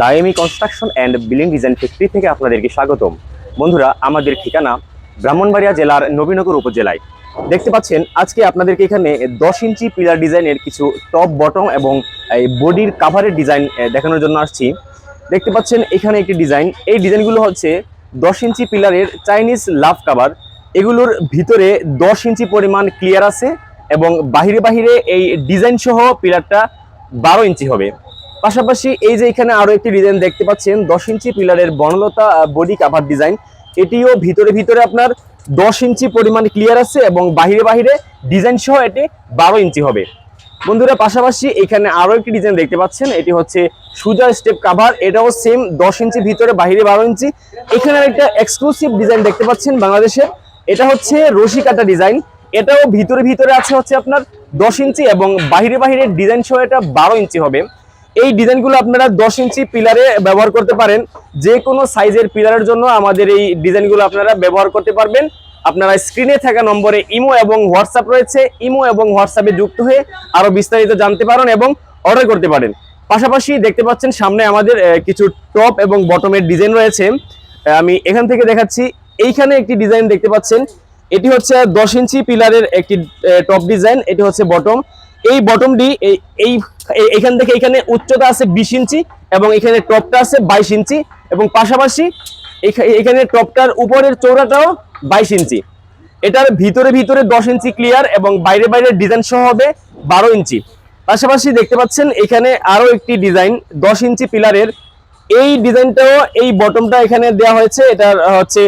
Dayemi construction and building design factory থেকে আপনাদেরকে স্বাগতম। বন্ধুরা, আমাদের ঠিকানা ব্রাহ্মণবাড়িয়া জেলার নবীনগর উপজেলায়। দেখতে পাচ্ছেন, আজকে আপনাদেরকে এখানে দশ ইঞ্চি পিলার ডিজাইনের কিছু টপ বটম এবং এই বডির কাভারের ডিজাইন দেখানোর জন্য আসছি। দেখতে পাচ্ছেন, এখানে একটি ডিজাইন। এই ডিজাইনগুলো হচ্ছে দশ ইঞ্চি পিলারের চাইনিজ লাভ কাভার এগুলোর ভিতরে দশ ইঞ্চি পরিমাণ ক্লিয়ার আছে এবং বাহিরে বাহিরে এই ডিজাইন সহ পিলারটা বারো ইঞ্চি হবে। পাশাপাশি এই যে এখানে আরও একটি ডিজাইন দেখতে পাচ্ছেন, দশ ইঞ্চি পিলারের বনলতা বডি কাভার ডিজাইন এটিও ভিতরে ভিতরে আপনার দশ ইঞ্চি পরিমাণ ক্লিয়ার আছে এবং বাহিরে বাহিরে ডিজাইন সহ এটি বারো ইঞ্চি হবে। বন্ধুরা, পাশাপাশি এখানে আরও একটি ডিজাইন দেখতে পাচ্ছেন, এটি হচ্ছে সুজা স্টেপ কাভার এটাও সেম দশ ইঞ্চি ভিতরে, বাহিরে বারো ইঞ্চি। এখানে একটা এক্সক্লুসিভ ডিজাইন দেখতে পাচ্ছেন বাংলাদেশের। এটা হচ্ছে রশি কাটা ডিজাইন এটাও ভিতরে ভিতরে আছে হচ্ছে আপনার দশ ইঞ্চি এবং বাহিরে বাহিরে ডিজাইন সহ এটা বারো ইঞ্চি হবে। এই ডিজাইনগুলো আপনারা দশ ইঞ্চি পিলারে ব্যবহার করতে পারেন। যে কোনো সাইজের পিলারের জন্য আমাদের এই ডিজাইনগুলো আপনারা ব্যবহার করতে পারবেন। আপনারা স্ক্রিনে থাকা নম্বরে ইমো এবং হোয়াটসঅ্যাপ রয়েছে। ইমো এবং হোয়াটসঅ্যাপে যুক্ত হয়ে আরও বিস্তারিত জানতে পারেন এবং অর্ডার করতে পারেন। পাশাপাশি দেখতে পাচ্ছেন সামনে আমাদের কিছু টপ এবং বটমের ডিজাইন রয়েছে। আমি এখান থেকে দেখাচ্ছি। এইখানে একটি ডিজাইন দেখতে পাচ্ছেন। এটি হচ্ছে দশ ইঞ্চি পিলারের একটি টপ ডিজাইন। এটি হচ্ছে বটম। এই বটমটি এই এখান থেকে এখানে উচ্চতা আছে বিশ ইঞ্চি এবং এখানে টপটা আছে বাইশ ইঞ্চি এবং পাশাপাশি এখা- এখানে টপটার উপরের চৌড়াটাও বাইশ ইঞ্চি। এটার ভিতরে ভিতরে দশ ইঞ্চি ক্লিয়ার এবং বাইরে বাইরে ডিজাইন সহ হবে বারো ইঞ্চি। পাশাপাশি দেখতে পাচ্ছেন এখানে আরও একটি ডিজাইন দশ ইঞ্চি পিলারের এই ডিজাইনটাও এই বটমটা এখানে দেওয়া হয়েছে, এটার হচ্ছে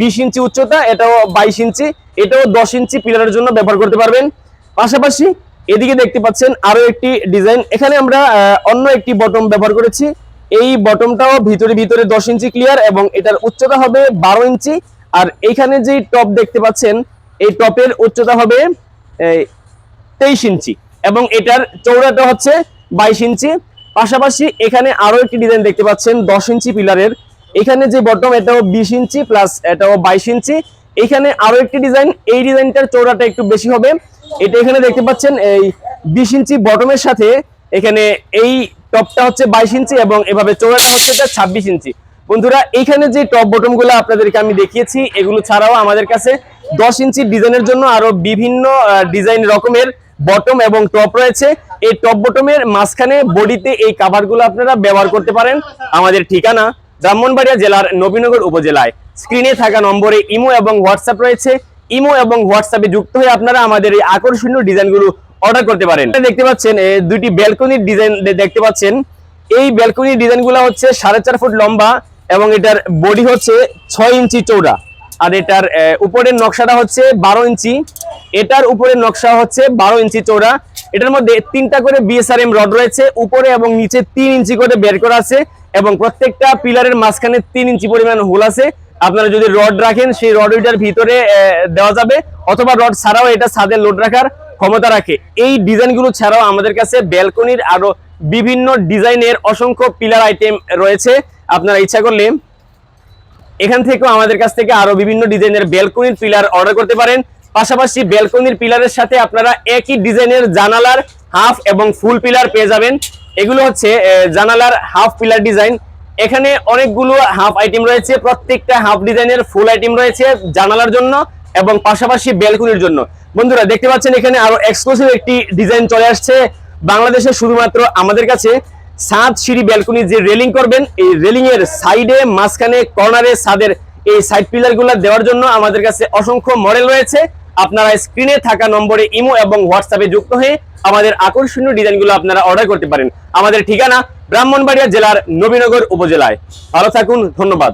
বিশ ইঞ্চি উচ্চতা, এটাও বাইশ ইঞ্চি, এটাও দশ ইঞ্চি পিলারের জন্য ব্যবহার করতে পারবেন। পাশাপাশি এদিকে দেখতে পাচ্ছেন আরও একটি ডিজাইন। এখানে আমরা অন্য একটি বটম ব্যবহার করেছি। এই বটমটাও ভিতরে ভিতরে দশ ইঞ্চি ক্লিয়ার এবং এটার উচ্চতা হবে বারো ইঞ্চি। আর এইখানে যে টপ দেখতে পাচ্ছেন, এই টপের উচ্চতা হবে তেইশ ইঞ্চি এবং এটার চৌড়াটা হচ্ছে বাইশ ইঞ্চি। পাশাপাশি এখানে আরও একটি ডিজাইন দেখতে পাচ্ছেন, দশ ইঞ্চি পিলারের এখানে যে বটম এটাও বিশ ইঞ্চি প্লাস এটাও বাইশ ইঞ্চি। এখানে আরও একটি ডিজাইন এই ডিজাইনটার চৌড়াটা একটু বেশি হবে। এটা এখানে দেখতে পাচ্ছেন, এই বিশ ইঞ্চি বটমের সাথে এখানে এই টপটা হচ্ছে বাইশ ইঞ্চি এবং এভাবে চৌড়াটা হচ্ছে এটা ছাব্বিশ ইঞ্চি। বন্ধুরা, এখানে যে টপ বটমগুলো আপনাদেরকে আমি দেখিয়েছি, এগুলো ছাড়াও আমাদের কাছে দশ ইঞ্চি ডিজাইনের জন্য আরও বিভিন্ন ডিজাইন রকমের বটম এবং টপ রয়েছে। এই টপ বটমের মাঝখানে বডিতে এই কাভারগুলো আপনারা ব্যবহার করতে পারেন আমাদের ঠিকানা ব্রাহ্মণবাড়িয়া জেলার নবীনগর উপজেলায়। স্ক্রিনে থাকা নম্বরে ইমো এবং হোয়াটসঅ্যাপ রয়েছে। ইমো এবং হোয়াটসঅ্যাপে যুক্ত হয়ে আপনারা আমাদের এই আকর্ষণীয় ডিজাইনগুলো অর্ডার করতে পারেন। দেখতে পাচ্ছেন দুইটি ব্যালকনির ডিজাইন দেখতে পাচ্ছেন। এই ব্যালকনির ডিজাইনগুলো হচ্ছে সাড়ে চার ফুট লম্বা এবং এটার বডি হচ্ছে ছয় ইঞ্চি চৌড়া আর এটার উপরের নকশাটা হচ্ছে বারো ইঞ্চি। এটার উপরের নকশা হচ্ছে বারো ইঞ্চি চৌড়া এটার মধ্যে তিনটা করে বিএসআরএম রড রয়েছে। উপরে এবং নিচে তিন ইঞ্চি করে বের করা আছে এবং প্রত্যেকটা পিলারের মাঝখানে তিন ইঞ্চি পরিমাণ হোল আছে। আপনারা যদি রড রাখেন, সেই রড ওইটার ভিতরে দেওয়া যাবে, অথবা রড ছাড়াও এটা ছাদে লোড রাখার ক্ষমতা রাখে। এই ডিজাইনগুলো ছাড়াও আমাদের কাছে ব্যালকনির আরও বিভিন্ন ডিজাইনের অসংখ্য পিলার আইটেম রয়েছে। আপনারা ইচ্ছা করলে এখান থেকেও আমাদের কাছ থেকে আরও বিভিন্ন ডিজাইনের ব্যালকনির পিলার অর্ডার করতে পারেন। পাশাপাশি ব্যালকনির পিলারের সাথে আপনারা একই ডিজাইনের জানালার হাফ এবং ফুল পিলার পেয়ে যাবেন। এগুলো হচ্ছে জানালার হাফ পিলার ডিজাইন এখানে অনেকগুলো হাফ আইটেম রয়েছে, প্রত্যেকটা হাফ ডিজাইনের ফুল আইটেম রয়েছে জানালার জন্য এবং পাশাপাশি ব্যালকনির জন্য। বন্ধুরা, দেখতে পাচ্ছেন এখানে আরও এক্সক্লুসিভ একটি ডিজাইন চলে আসছে বাংলাদেশে শুধুমাত্র আমাদের কাছে। সাত সিঁড়ি ব্যালকনি যে রেলিং করবেন, এই রেলিং এর সাইডে মাঝখানে কর্নারে সাদের এই সাইড পিলারগুলা দেওয়ার জন্য আমাদের কাছে অসংখ্য মডেল রয়েছে। আপনারা স্ক্রিনে থাকা নম্বরে ইমো এবং হোয়াটসঅ্যাপে যুক্ত হয়ে আমাদের আকর্ষণীয় ডিজাইনগুলো আপনারা অর্ডার করতে পারেন। আমাদের ঠিকানা ব্রাহ্মণবাড়িয়া জেলার নবীনগর উপজেলায়। ভালো থাকুন ধন্যবাদ।